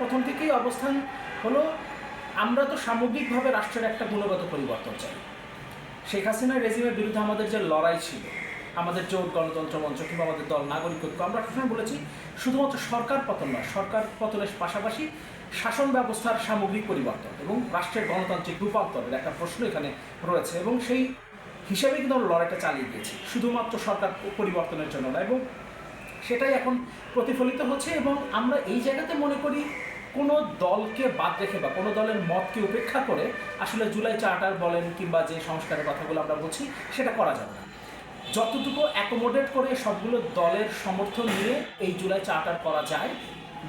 প্রথম থেকেই অবস্থান হলো, আমরা তো সামগ্রিকভাবে রাষ্ট্রের একটা গুণগত পরিবর্তন চাই। শেখ হাসিনার রেজিমের বিরুদ্ধে আমাদের যে লড়াই ছিল, আমাদের জোট গণতন্ত্র মঞ্চ কিংবা আমাদের দল নাগরিক ঐক্য, আমরা সবসময় বলেছি শুধুমাত্র সরকার পতন নয়, সরকার পতনের পাশাপাশি শাসন ব্যবস্থার সামগ্রিক পরিবর্তন এবং রাষ্ট্রের গণতান্ত্রিক রূপান্তরের একটা প্রশ্ন এখানে রয়েছে এবং সেই হিসাবে কিন্তু আমরা লড়াইটা চালিয়ে গিয়েছি, শুধুমাত্র সরকার পরিবর্তনের জন্য না এবং সেটাই এখন প্রতিফলিত হচ্ছে এবং আমরা এই জায়গাতে মনে করি কোনো দলকে বাদ রেখে বা কোনো দলের মতকে উপেক্ষা করে আসলে জুলাই চার্টার বলেন কিংবা যে সংস্কারের কথাগুলো আমরা বলছি, সেটা করা যাবে না। যতটুকু অ্যাকোমোডেট করে সবগুলো দলের সমর্থন নিয়ে এই জুলাই চার্টার করা যায়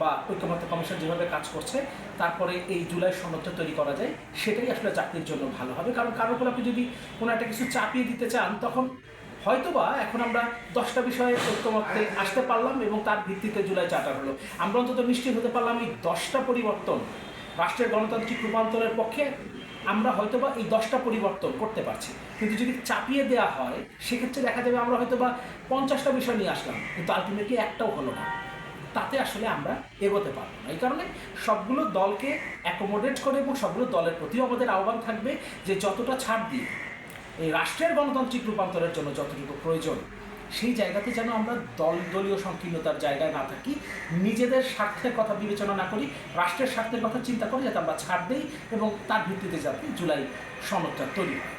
বা ঐক্যমত্য কমিশন যেভাবে কাজ করছে, তারপরে এই জুলাই সনদটা তৈরি করা যায়, সেটাই আসলে চাকরির জন্য ভালো হবে। কারণ কারোর উপর আপনি যদি কোনো একটা কিছু চাপিয়ে দিতে চান, তখন হয়তোবা এখন আমরা দশটা বিষয়ে ঐক্যমত্যে আসতে পারলাম এবং তার ভিত্তিতে জুলাই চার্টার হলো। আমরা অন্তত নিশ্চিত হতে পারলাম এই দশটা পরিবর্তন রাষ্ট্রের গণতান্ত্রিক রূপান্তরের পক্ষে আমরা হয়তোবা এই দশটা পরিবর্তন করতে পারছি। কিন্তু যদি চাপিয়ে দেওয়া হয়, সেক্ষেত্রে দেখা যাবে আমরা হয়তোবা পঞ্চাশটা বিষয় নিয়ে আসলাম, কিন্তু আলটিমেটলি একটাও হলো না। তাতে আসলে আমরা এগোতে পারব না। এই কারণে সবগুলো দলকে অ্যাকোমোডেট করে এবং সবগুলো দলের প্রতিও আমাদের আহ্বান থাকবে যে যতটা ছাড় দিয়ে এই রাষ্ট্রের গণতান্ত্রিক রূপান্তরের জন্য যতটুকু প্রয়োজন, সেই জায়গাতে যেন আমরা দল দলীয় সংকীর্ণতার জায়গায় না থাকি, নিজেদের স্বার্থের কথা বিবেচনা না করি, রাষ্ট্রের স্বার্থের কথা চিন্তা করি যাতে আমরা ছাড় দিই এবং তার ভিত্তিতে যাতে জুলাই সনদটা তৈরি হয়।